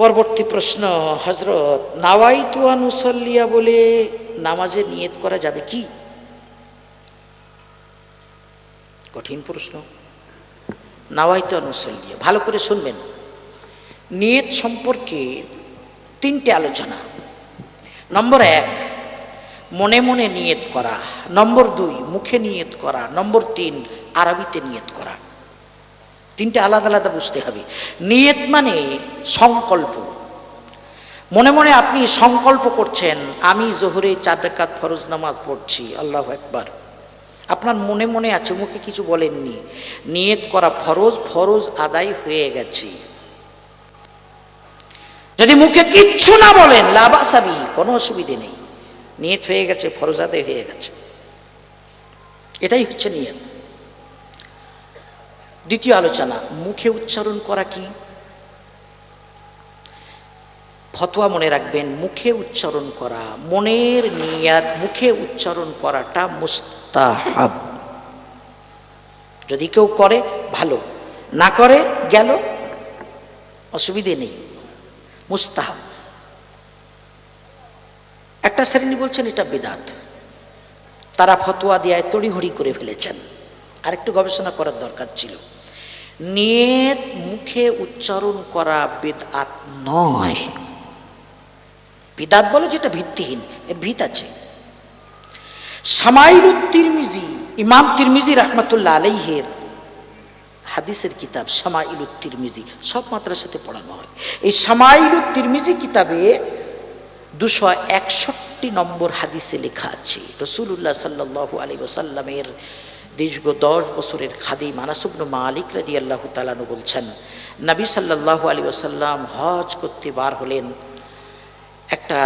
পরবর্তী প্রশ্ন হজরত নাওয়াই তুয়ানুসল্লিয়া বলে নামাজে নিয়ত করা যাবে কি? কঠিন প্রশ্ন। নাওয়াই তুয়ানুসল্লিয়া ভালো করে শুনবেন। নিয়ত সম্পর্কে তিনটে আলোচনা। নম্বর এক, মনে মনে নিয়ত করা। নম্বর দুই, মুখে নিয়ত করা। নম্বর তিন, আরবিতে নিয়ত করা। তিনটে আলাদা আলাদা বুঝতে হবে। নিয়ত মানে সংকল্প। মনে মনে আপনি সংকল্প করছেন, আমি জোহরে চার ডাকাত ফরজ নামাজ পড়ছি, আল্লাহ একবার আপনার মনে মনে আছে, মুখে কিছু বলেননি। নিয়ত করা ফরজ ফরজ আদায় হয়ে গেছে। যদি মুখে কিচ্ছু না বলেন লাবাসাবি কোনো অসুবিধে নেই। নিয়ত হয়ে গেছে, ফরজ আদায় হয়ে গেছে। এটাই হচ্ছে নিয়ত। দ্বিতীয় আলোচনা, মুখে উচ্চারণ করা কি? ফতোয়া মনে রাখবেন, মুখে উচ্চারণ করা, মনের নিয়াত, মুখে উচ্চারণ করাটা মুস্তাহাব। যদি কেউ করে, ভালো। না করে, গেল, অসুবিধে নেই। মুস্তাহাব। একটা শ্রেণি বলছেন, এটা বেদাত। তারা ফতোয়া দেয় তড়িঘড়ি করে ফেলেছেন। আর একটু গবেষণা করার দরকার ছিল। নিয়ত মুখে উচ্চারণ করা বেদাত নয়। বিদাত বলো যেটা ভিত্তিহীন, এর ভিত আছে। সামাইলুত তিরমিজি, ইমাম তিরমিজি রহমতুল্লাহ আলাইহের হাদিসের কিতাব সামাইলুত তিরমিজি, সব মাদ্রাসাতে পড়ানো হয়। এই সামাইলুত তিরমিজি কিতাবে দুশো একষট্টি নম্বর হাদিসে লেখা আছে রসুল্লাহ সাল্লাহ আলী ওসাল্লামের দীর্ঘ দশ বছরের খাদি আনাসুবনু মালিক রাদি আল্লাহ তালানু বলছেন, নবী সাল্লাহ আলী ওসাল্লাম হজ করতে বার হলেন, একটা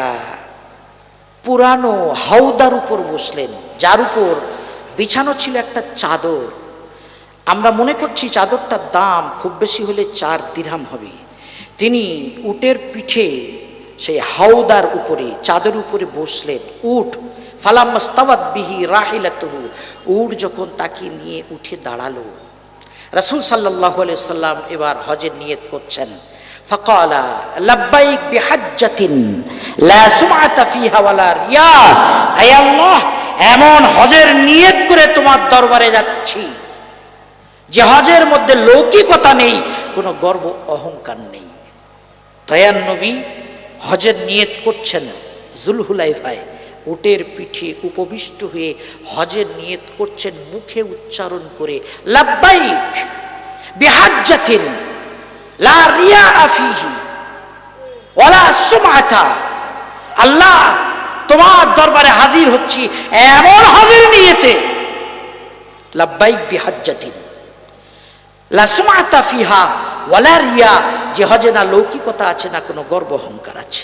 পুরানো হাউদার উপর বসলেন, যার উপর বিছানো ছিল একটা চাদর। আমরা মনে করছি চাদরটার দাম খুব বেশি হলে চার দিরহাম হবে। তিনি উটের পিঠে সেই হাউদার উপরে চাদর উপরে বসলেন উঠ ফালাম্মাস্তাওয়াত বিহি রাহিলাতহু। উট যখন তাকে নিয়ে উঠে দাঁড়াল, রাসূল আলাইহি সাল্লাম এবার হজের নিয়ত করছেন। ফাকালা, লাব্বাইক বিহাজ্জাতিন, লা সুমআতা ফিহা ওয়ালা রিয়া। আয় আল্লাহ, এমন হজের নিয়ত করে তোমার দরবারে যাচ্ছি। যে হজের মধ্যে লৌকিকতা নেই, কোনো গর্ব অহংকার নেই। দয়ান নবী হজের নিয়ত করছেন জুলহুলাইফায়। উটের পিঠে উপবিষ্ট হয়ে হজের নিয়ত করছেন, মুখে উচ্চারণ করে, লাব্বাইক বিহাজ্জাতিন লা রিয়া আফিহি ওয়ালা সুমাতা আল্লাহ, তোমার দরবারে হাজির হচ্ছি এমন হাজির নিয়েতে। লাব্বাইক বিহাজ্জাতিন লা সুমাতা ফিহা ওয়ালা রিয়া। যে হজে না লৌকিকতা আছে, না কোনো গর্ব অহংকার আছে।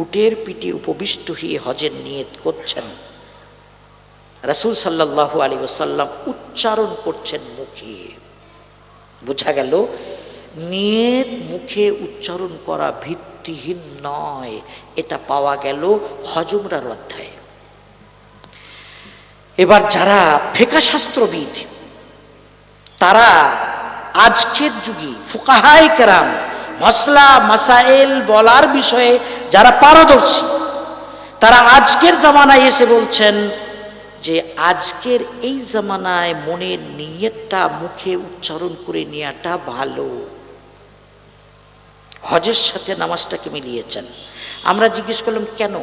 উটের পিঠে উপবিষ্ট হয়ে হজের নিয়ত করছেন। রাসূল সাল্লাল্লাহু আলী ওসাল্লাম উচ্চারণ করছেন মুখে। বোঝা গেল, নিয়ত মুখে উচ্চারণ করা ভিত্তিহীন নয়, এটা পাওয়া গেল হজমরার অধ্যায়। এবার যারা ফেকা শাস্ত্রবিদ, তারা আজকের যুগে ফুকাহাই কেরাম মশলা মাসাইল বলার বিষয়ে যারা পারদর্শী, তারা আজকের জামানায় এসে বলছেন যে আজকের এই জামানায় মনের নিয়তটা মুখে উচ্চারণ করে নেওয়াটা ভালো। হজের সাথে নামাজটাকে মিলিয়েছেন। আমরা জিজ্ঞেস করলাম, কেন?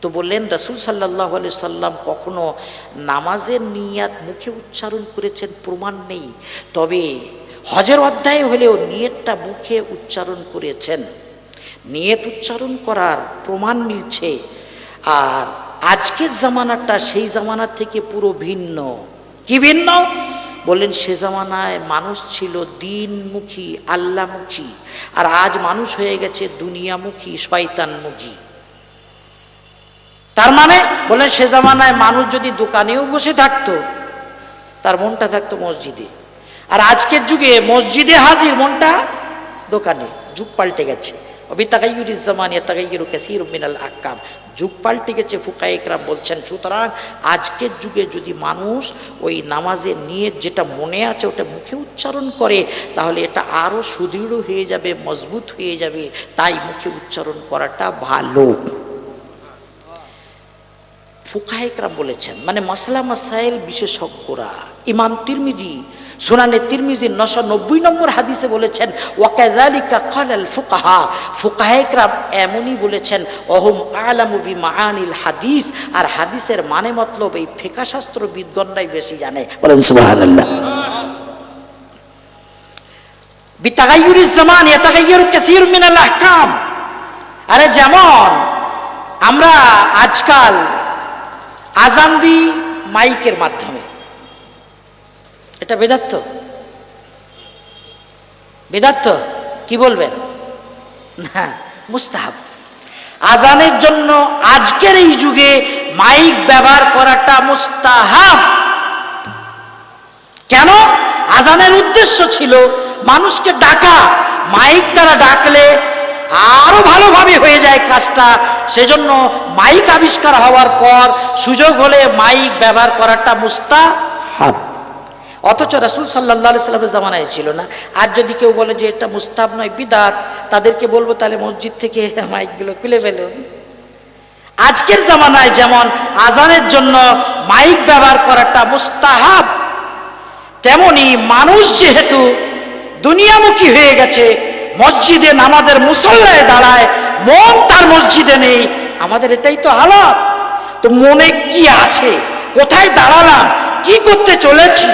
তো বললেন, রাসুল সাল্লাহ আলি সাল্লাম কখনো নামাজের নিয়াত মুখে উচ্চারণ করেছেন, প্রমাণ নেই। তবে হজের অধ্যায় হলেও নিয়তটা মুখে উচ্চারণ করেছেন। নিয়ত উচ্চারণ করার প্রমাণ মিলছে। আর আজকের জামানাটা সেই জামানার থেকে পুরো ভিন্ন। কি ভিন্ন? বললেন, সে জামানায় মানুষ ছিল দিনমুখী, আল্লামুখী। আর আজ মানুষ হয়ে গেছে দুনিয়ামুখী, শয়তানমুখী। তার মানে বললেন, সে জামানায় মানুষ যদি দোকানেও বসে থাকতো, তার মনটা থাকতো মসজিদে। আর আজকের যুগে মসজিদে হাজির মনটা দোকানে, যুগ পাল্টে গেছে। অবি তাগাইয়ুর জামান ইয়া কাসির আকাম যুগ পাল্টে গেছে ফুকাই একরাম বলছেন, সুতরাং আজকের যুগে যদি মানুষ ওই নামাজের নিয়ে যেটা মনে আছে ওটা মুখে উচ্চারণ করে, তাহলে এটা আরও সুদৃঢ় হয়ে যাবে, মজবুত হয়ে যাবে। তাই মুখে উচ্চারণ করাটা ভালো। ফুকাহেকরাম বলেছেন মানে মশলা মাসাইল বিশেষজ্ঞরা, ইমাম তিরমিজি সুনানে তিরমিজির নশো নব্বই নম্বর হাদিসে বলেছেন ওয়াকাদালিকা কলাল ফুকাহা। ফুকাহেকরাম এমনই বলেছেন, অহম আলামুবি মাআনিল হাদিস। আর হাদিসের মানে মতলব এই ফেকা শাস্ত্র বিদগণরাই বেশি জানে। বলেন সুবহানাল্লাহ। বিতাগাইয়ুরি জামান ইয়াতাগাইয়ুরু কাসীর মিনাল আহকাম। আরে যেমন আমরা আজকাল আজান দিই মাইকের মাধ্যমে। এটা বেদাত্ত। বেদাত্ত, কি বলবেন? না, মুস্তাহাব। আজানের জন্য আজকের এই যুগে মাইক ব্যবহার করাটা মুস্তাহাব। কেন? আজানের উদ্দেশ্য ছিল মানুষকে ডাকা। মাইক তারা ডাকলে আরও ভালোভাবে হয়ে যায় কাজটা। সেজন্য মাইক আবিষ্কার হওয়ার পর সুযোগ হলে মাইক ব্যবহার করাটা মুস্তাহাব। অথচ রাসুল সাল্লাহ সাল্লামের জামানায় ছিল না। আর যদি কেউ বলে যে এটা মুস্তাব নয়, বিদাত, তাদেরকে বলব তাহলে মসজিদ থেকে মাইকগুলো খুলে ফেলুন। আজকের জামানায় যেমন আজানের জন্য মাইক ব্যবহার করাটা মুস্তাহাব, তেমনি মানুষ যেহেতু দুনিয়ামুখী হয়ে গেছে, মসজিদে নামাজের মুসল্লায় দাঁড়ায়, মন তার মসজিদে নেই, আমাদের এটাই তো হালাত তো মনে কি আছে? কোথায় দাঁড়ালাম? কি করতে চলেছি?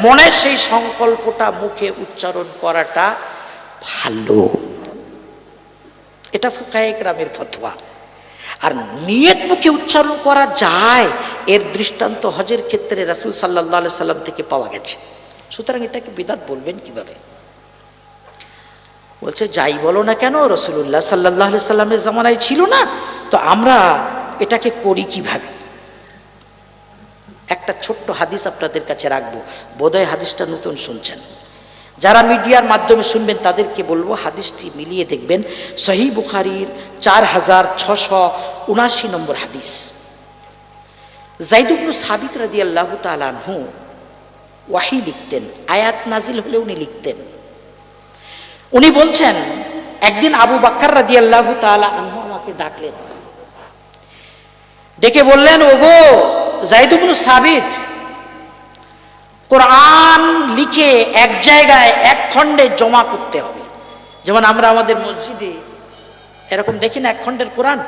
মনের সেই সংকল্পটা মুখে উচ্চারণ করাটা ভালো। এটা ফুকায় গ্রামের ফতোয়া। আর নিয়ত মুখে উচ্চারণ করা যায়, এর দৃষ্টান্ত হজের ক্ষেত্রে রাসুল সাল্লাহ সাল্লাম থেকে পাওয়া গেছে। সুতরাং এটাকে বিদাত বলবেন কীভাবে? বলছে, যাই বলো না কেন রসুল্লাহ সাল্লাহ সাল্লামের জামানায় ছিল না, তো আমরা এটাকে করি কীভাবে? একটা ছোট্ট হাদিস আপনাদের কাছে রাখব। বোধহয় হাদিসটা নতুন শুনছেন। যারা মিডিয়ার মাধ্যমে শুনবেন, তাদেরকে বলব হাদিসটি মিলিয়ে দেখবেন। সহি বুখারির চার হাজার ছশো উনাশি নম্বর হাদিস। জাইদুবনু সাবিত রাদি আল্লাহ তালানহু ওয়াহি লিখতেন, আয়াত নাজিল হলে উনি লিখতেন। উনি বলছেন, একদিন আবু বাক্কার রাদি আল্লাহ তালা আনহু আমাকে ডাকলেন। ডেকে বললেন, ওগো জাইদুবনু সাবিত, কোরআন লিখে এক জায়গায় এক খণ্ডে জমা করতে হবে। যেমন আমরা আমাদের মসজিদে এরকম দেখি না, এক খণ্ডের কোরআন?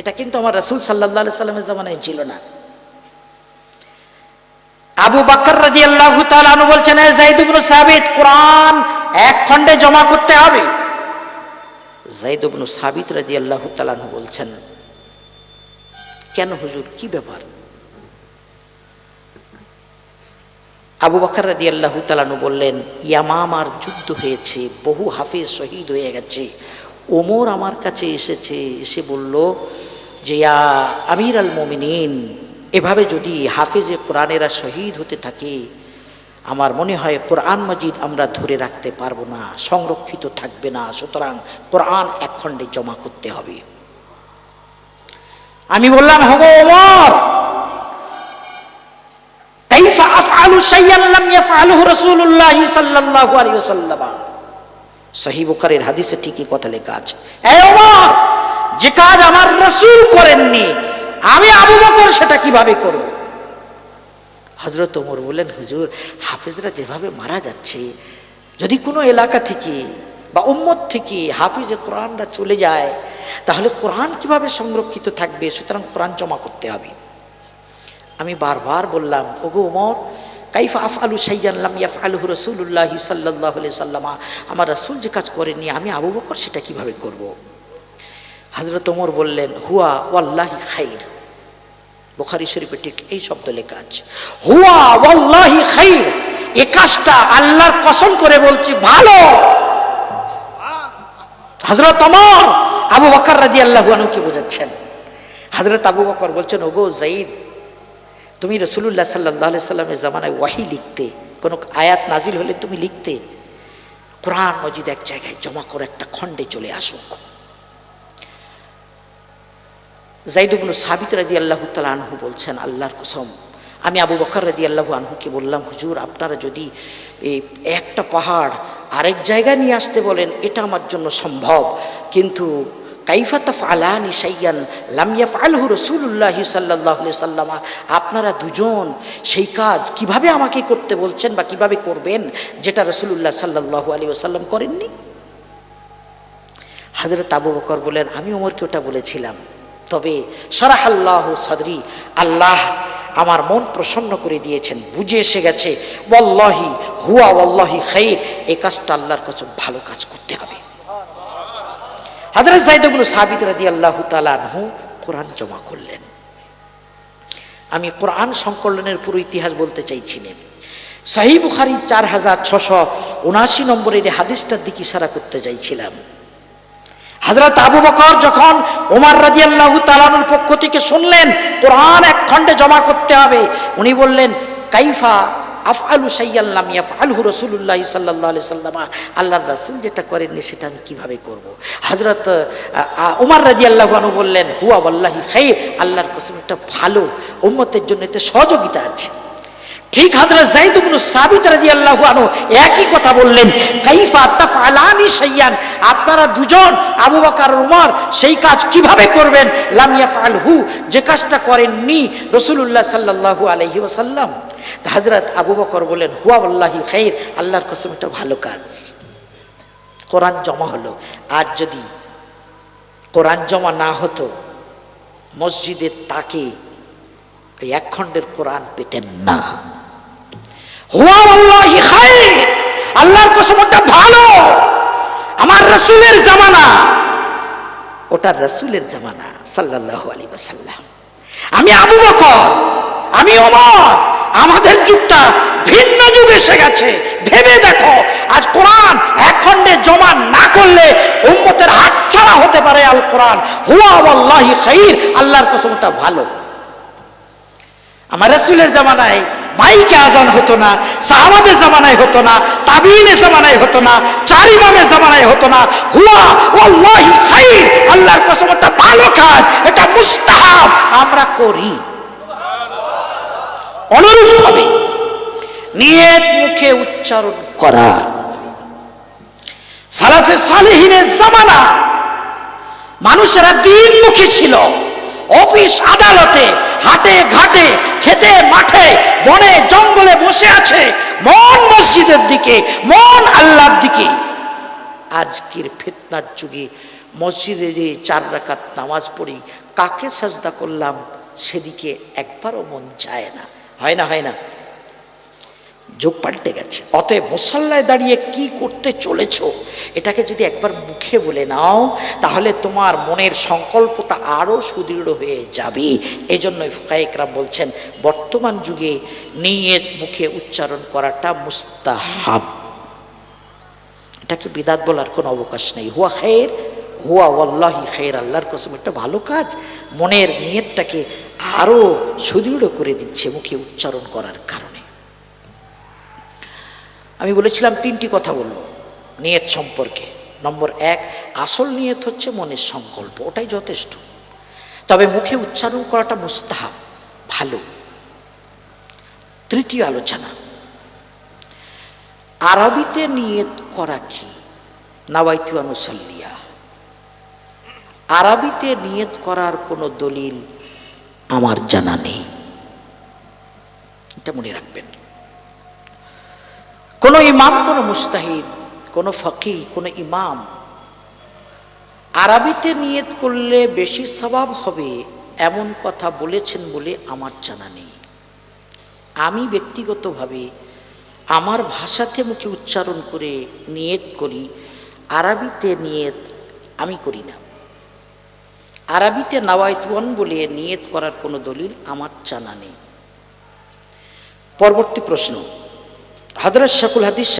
এটা কিন্তু আমার রসুল সাল্লাহ সাল্লামের জামানায় ছিল না। আবু বাকর রাজি আল্লাহ তালু বলছেন জাইদুবনু সাবিত, কোরআন এক খণ্ডে জমা করতে হবে? জাইদুবনু সাবিত রাজি আল্লাহ তালানু বলছেন কেন হুজুর? কি ব্যাপার আবু বকর রাদি আল্লাহ তালানু বললেন, ইয়ামামার যুদ্ধ হয়েছে, বহু হাফিজ শহীদ হয়ে গেছে। ওমর আমার কাছে এসেছে, এসে বলল যে, ইয়া আমির আল মোমিনিন, এভাবে যদি হাফেজে কোরআনেরা শহীদ হতে থাকে, আমার মনে হয় কোরআন মজিদ আমরা ধরে রাখতে পারব না, সংরক্ষিত থাকবে না, সুতরাং কোরআন এক খণ্ডে জমা করতে হবে। আমি বললাম, হব ওমর হাদিসে ঠিকই কথা ওমর যে কাজ আমার রাসূল করেননি, আমি আবু বকর সেটা কীভাবে করব? হযরত ওমর বললেন, হুজুর, হাফেজরা যেভাবে মারা যাচ্ছে, যদি কোনো এলাকা থেকে বা উম্মত থেকে হাফিজে কোরআনরা চলে যায় তাহলে কোরআন কীভাবে সংরক্ষিত থাকবে? সুতরাং কোরআন জমা করতে হবে। আমি বারবার বললাম, ওগো ওমর কাইফা আফ আলু সাইয়ানলাম ইয়াফ আলু রসুল্লাহ সাল্লাহ সাল্লামা, আমার রসুল যে কাজ করেননি, আমি আবু বকর সেটা কীভাবে করব। হজরত ওমর বললেন, হুয়া ওয়াল্লাহি খাইর। বুখারি শরীফে ঠিক এই শব্দ লেখা আছে, হুয়া ওয়াল্লাহি খাইর। এ কাজটা আল্লাহর কসম করে বলছি, ভালো। হজরত ওমর আবু বকর রাজি আল্লাহ আনুকে বোঝাচ্ছেন? হজরত আবু বকর বলছেন, ওগো জাইদ তুমি রসুল্লাহ সাল্লাহ সাল্লামের জামানায় ওয়াহি লিখতে, কোনো আয়াত নাজিল হলে তুমি লিখতে, কোরআন মজিদ এক জায়গায় জমা করে একটা খণ্ডে চলে আসুক জাইদুবুল সাবিত রাজি আল্লাহ তালা আনহু বলছেন, আল্লাহর কুসম, আমি আবু বকর রাজি আল্লাহ আনহুকে বললাম, হুজুর, আপনারা যদি এই একটা পাহাড় আরেক জায়গায় নিয়ে আসতে বলেন, এটা আমার জন্য সম্ভব। কিন্তু কাইফাত আলানি সাইয়ান লামিয়াফ আলহু রসুল্লাহ সাল্লাহ সাল্লামা আপনারা দুজন সেই কাজ কীভাবে আমাকে করতে বলছেন বা কীভাবে করবেন যেটা রসুল্লাহ সাল্লাহ আলী ওসাল্লাম করেননি? হাজরত আবু বকর বলেন আমি ওমরকে ওটা বলেছিলাম। তবে সরাহ আল্লাহ সদরি, আল্লাহ আমার মন প্রসন্ন করে দিয়েছেন, বুঝে এসে গেছে বল্লাহি হুয়া ওয়াল্লাহি খাইর এ কাজটা আল্লাহর কাছে ভালো কাজ করতে হবে। হাজরত জাইদুল সাবিত রাজি আল্লাহ তালানহু কোরআন জমা করলেন। আমি কোরআন সংকলনের পুরো ইতিহাস বলতে চাইছিলাম সাহি বুখারি চার হাজার ছশো উনাশি নম্বরের হাদিসটার দিকে ইশারা করতে চাইছিলাম। হাজরত আবু বকর যখন ওমার রাজিয়াল্লাহু তালানুর পক্ষ থেকে শুনলেন, কোরআন এক খণ্ডে জমা করতে হবে, উনি বললেন, কাইফা আফআলু সাইয়াল্লাম ইয়াফআলহু রাসূলুল্লাহ সাল্লাল্লাহু আলাইহি সাল্লামা। আল্লাহর রাসূল যেটা করেননি সেটা আমি কীভাবে করব? হযরত ওমর রাদিয়াল্লাহু আনহু বললেন, হুয়া ওয়াল্লাহি খাইর। আল্লাহর কসম, এটা ভালো, উম্মতের জন্য এতে সহযোগিতা আছে। ঠিক হাজরত জাইদ ইবনে সাবিত রাদিয়াল্লাহু আনহু একই কথা বললেন, কাইফা তাফআলানি শাইয়ান, আপনারা দুজন, আবু বকর, উমর, সেই কাজ কীভাবে করবেন? লাম ইয়াফআলহু, যে কাজটা করেননি রাসূলুল্লাহ সাল্লাল্লাহু আলাইহি ওয়াসাল্লাম। হযরত আবু বকর বলেন হুয়া আল্লাহি খাইর, আল্লাহর কসম, এটা ভালো কাজ। কোরআন জমা হলো, আর যদি কোরআন জমা না হতো, মসজিদের তাকে এক খণ্ডের কোরআন পেতেন না। হুয়া আল্লাহি খাইর। আল্লাহর কসম, ওটা ভালো। আমার রসুলের জামানা, ওটা রসুলের জামানা, সাল্লাল্লাহু আলাইহি ওয়াসাল্লাম। আমি আবু বকর, আমি ওমর, আমাদের যুগটা ভিন্ন যুগ এসে গেছে। ভেবে দেখো, আজ কোরআন এক খণ্ডে জমা না করলে উম্মতের হাতছাড়া হতে পারে আল কোরআন। হুয়া আল্লাহি খাইর, আল্লাহর কসম, ওটা ভালো। আমার রসুলের জামানায় মাইকে আজান হতো না, সাহাবাদের জামানায় হতো না তাবিনের জামানায় হতো না চার ইমামের জামানায় হতো না। হুয়া, ওয়াল্লাহি খাইর, আল্লাহর কসম এটা ভালো কাজ, এটা মুস্তাহাব। আমরা করি। অনুরূপভাবে নিয়ত মুখে উচ্চারণ করা। সালাফে সালেহিনের জামানা মানুষেরা দিনমুখী ছিল। অফিস আদালতে, হাটে ঘাটে, খেতে মাঠে, বনে জঙ্গলে বসে আছে, মন মসজিদের দিকে, মন আল্লাহর দিকে। আজকের ফিতনার যুগে মসজিদে যে চার রাকাত নামাজ পড়ি, কাকে সাজদা করলাম, সেদিকে একবারও মন চায় না। হয় না হয় না? যুগ পাল্টে গেছে। অতএব মুসল্লায় দাঁড়িয়ে কি করতে চলেছ, এটাকে যদি একবার মুখে বলে নাও, তাহলে তোমার মনের সংকল্পটা আরও সুদৃঢ় হয়ে যাবে। এই জন্যই ফুকাইকরাম বলছেন, বর্তমান যুগে নিয়ত মুখে উচ্চারণ করাটা মুস্তাহাব। এটাকে বিদাত বলার কোনো অবকাশ নেই। হুয়া খের হুয়া ওয়াল্লাহি খের আল্লাহর কসম, একটা ভালো কাজ। মনের নিয়তটাকে আরও সুদৃঢ় করে দিচ্ছে মুখে উচ্চারণ করার কারণে। আমি বলেছিলাম তিনটি কথা বলব। নিয়ত সম্পর্কে। নম্বর এক, আসল নিয়ত হচ্ছে মনের সংকল্প, ওটাই যথেষ্ট। তবে মুখে উচ্চারণ করাটা মুস্তাহাব, ভালো। তৃতীয় আলোচনা। আরবিতে নিয়ত করা কি? নাওয়াইতু আনুসল্লিয়া আরবিতে নিয়ত করার কোনো দলিল আমার জানা নেই। এটা মনে রাখবেন। কোনো ইমাম, কোনো মুস্তাহিদ, কোনো ফকি কোনো ইমাম আরবিতে নিয়ত করলে বেশি স্বভাব হবে এমন কথা বলেছেন বলে আমার জানা নেই। আমি ব্যক্তিগতভাবে আমার ভাষাতে মুখে উচ্চারণ করে নিয়ত করি, আরবিতে নিয়ত আমি করি না। আরবিতে নাওয়াইতওয়ান বলে নিয়ত করার কোনো দলিল আমার জানা নেই। পরবর্তী প্রশ্ন। হজরত শাকুল হাদিস